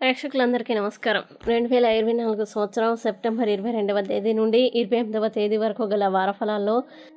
ప్రేక్షకులందరికీ నమస్కారం. రెండు వేల ఇరవై నాలుగు సంవత్సరం సెప్టెంబర్ ఇరవై రెండవ తేదీ నుండి ఇరవై ఎనిమిదవ తేదీ వరకు గల వారఫలాల్లో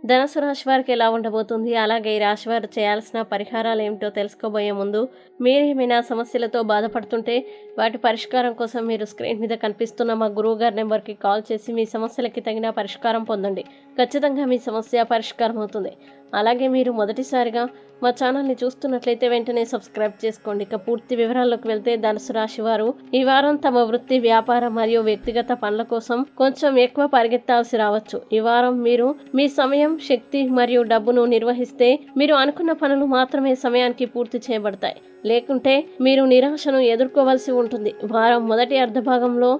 ధనుసు రాశి వారికి ఎలా ఉండబోతుంది? అలాగే ఈ రాశి వారు చేయాల్సిన పరిహారాలు ఏమిటో తెలుసుకోబోయే ముందు మీరు ఏమైనా సమస్యలతో బాధపడుతుంటే వాటి పరిష్కారం కోసం మీరు స్క్రీన్ మీద కనిపిస్తున్న మా గురువు గారి నెంబర్కి కాల్ చేసి మీ సమస్యలకి తగిన పరిష్కారం పొందండి. ఖచ్చితంగా మీ సమస్య పరిష్కారం అవుతుంది. అలాగే మీరు మొదటిసారిగా మా ఛానల్ని చూస్తున్నట్లయితే వెంటనే సబ్స్క్రైబ్ చేసుకోండి. ఇక పూర్తి వివరాల్లోకి వెళ్తే ధనుసు రాశి వారు ఈ వారం తమ వృత్తి వ్యాపారం మరియు వ్యక్తిగత పనుల కోసం కొంచెం ఎక్కువ పరిగెత్తాల్సి రావచ్చు. ఈ వారం మీరు మీ సమయం శక్తి మరియు డబ్బును నిర్వహిస్తే మీరు అనుకున్న పనులు మాత్రమే సమయానికి పూర్తి చేయబడతాయి. లేకుంటే మీరు నిరాశను ఎదుర్కోవాల్సి ఉంటుంది. వారం మొదటి అర్ధభాగంలో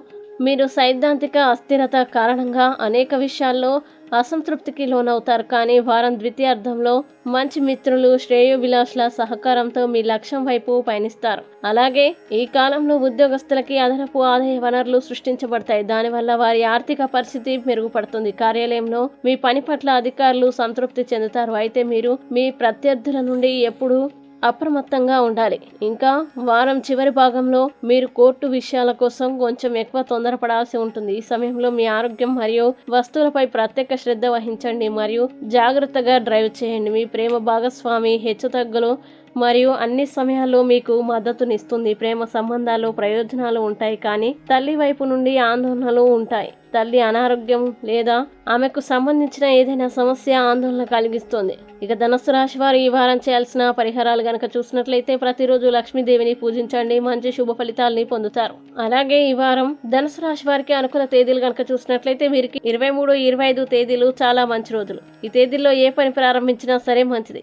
మీరు సైద్ధాంతిక అస్థిరత కారణంగా అనేక విషయాల్లో అసంతృప్తికి లోనవుతారు కానీ వారం ద్వితీయార్థంలో మంచి మిత్రులు శ్రేయోభిలాషుల సహకారంతో మీ లక్ష్యం వైపు పయనిస్తారు. అలాగే ఈ కాలంలో ఉద్యోగస్తులకి అదనపు ఆదాయ వనరులు సృష్టించబడతాయి. దానివల్ల వారి ఆర్థిక పరిస్థితి మెరుగుపడుతుంది. కార్యాలయంలో మీ పని పట్ల అధికారులు సంతృప్తి చెందుతారు. అయితే మీరు మీ ప్రత్యర్థుల నుండి ఎప్పుడూ అప్రమత్తంగా ఉండాలి. ఇంకా వారం చివరి భాగంలో మీరు కోర్టు విషయాల కోసం కొంచెం ఎక్కువ తొందరపడాల్సి ఉంటుంది. ఈ సమయంలో మీ ఆరోగ్యం మరియు వస్తువులపై ప్రత్యేక శ్రద్ధ వహించండి మరియు జాగ్రత్తగా డ్రైవ్ చేయండి. మీ ప్రేమ భాగస్వామి హెచ్చుతగ్గులు మరియు అన్ని సమయాల్లో మీకు మద్దతునిస్తుంది. ప్రేమ సంబంధాలు ప్రయోజనాలు ఉంటాయి కానీ తల్లి వైపు నుండి ఆందోళనలు ఉంటాయి. తల్లి అనారోగ్యం లేదా ఆమెకు సంబంధించిన ఏదైనా సమస్య ఆందోళన కలిగిస్తుంది. ఇక ధనస్సు రాశి వారు ఈ వారం చేయాల్సిన పరిహారాలు గనక చూసినట్లయితే ప్రతిరోజు లక్ష్మీదేవిని పూజించండి. మంచి శుభ ఫలితాలని పొందుతారు. అలాగే ఈ వారం ధనుసు రాశి వారికి అనుకూల తేదీలు గనక చూసినట్లయితే వీరికి ఇరవై మూడు ఇరవై ఐదు తేదీలు చాలా మంచి రోజులు. ఈ తేదీల్లో ఏ పని ప్రారంభించినా సరే మంచిది.